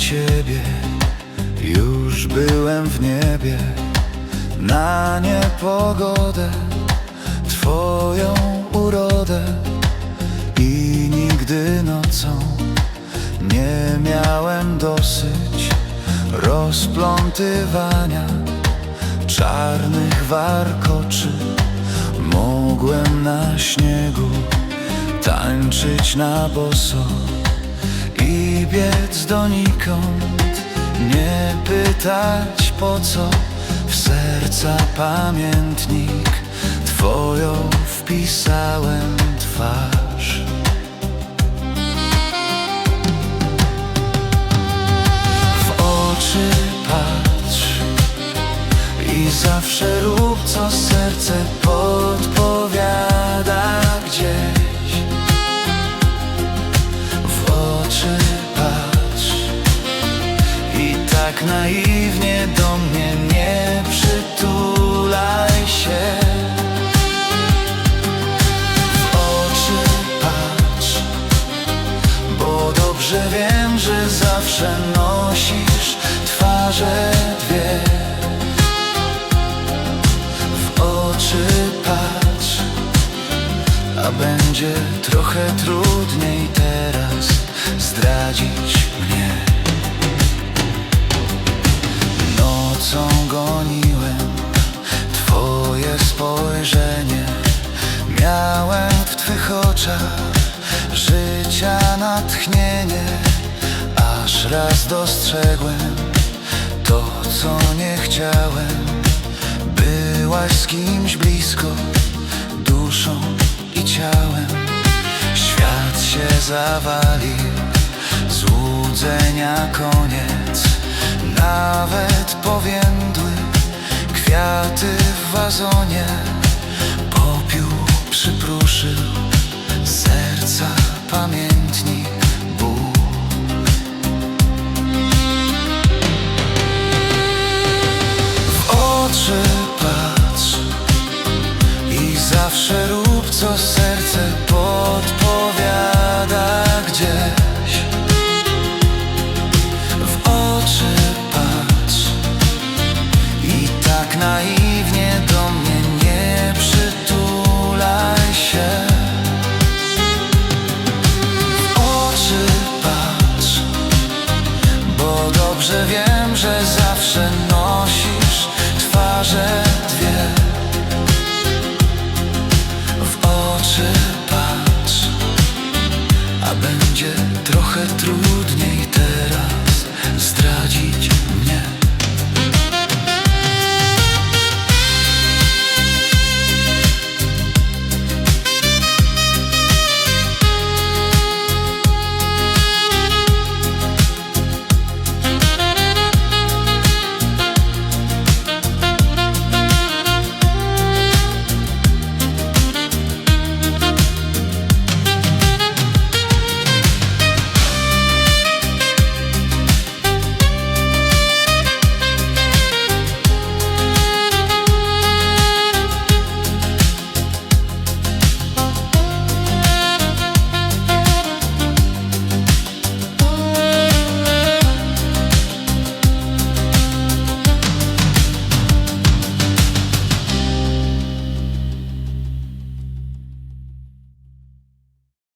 Ciebie, już byłem w niebie na niepogodę, twoją urodę. I nigdy nocą nie miałem dosyć rozplątywania czarnych warkoczy. Mogłem na śniegu tańczyć na boso biec donikąd, nie pytać po co w serca pamiętnik Twoją wpisałem twarz. W oczy patrz i zawsze rób co serce podpowiada tak naiwnie do mnie nie przytulaj się. W oczy patrz, bo dobrze wiem, że zawsze nosisz twarze dwie. W oczy patrz, a będzie trochę trudniej teraz zdradzić mnie. Nocą goniłem Twoje spojrzenie. Miałem w Twych oczach życia natchnienie. Aż raz dostrzegłem to, co nie chciałem. Byłaś z kimś blisko, duszą i ciałem. Świat się zawalił, złudzenia koniec Nawet powiędły kwiaty w wazonie. Popiół przypruszył serca pamiętnik ból W oczy patrz i zawsze rób co serce tak naiwnie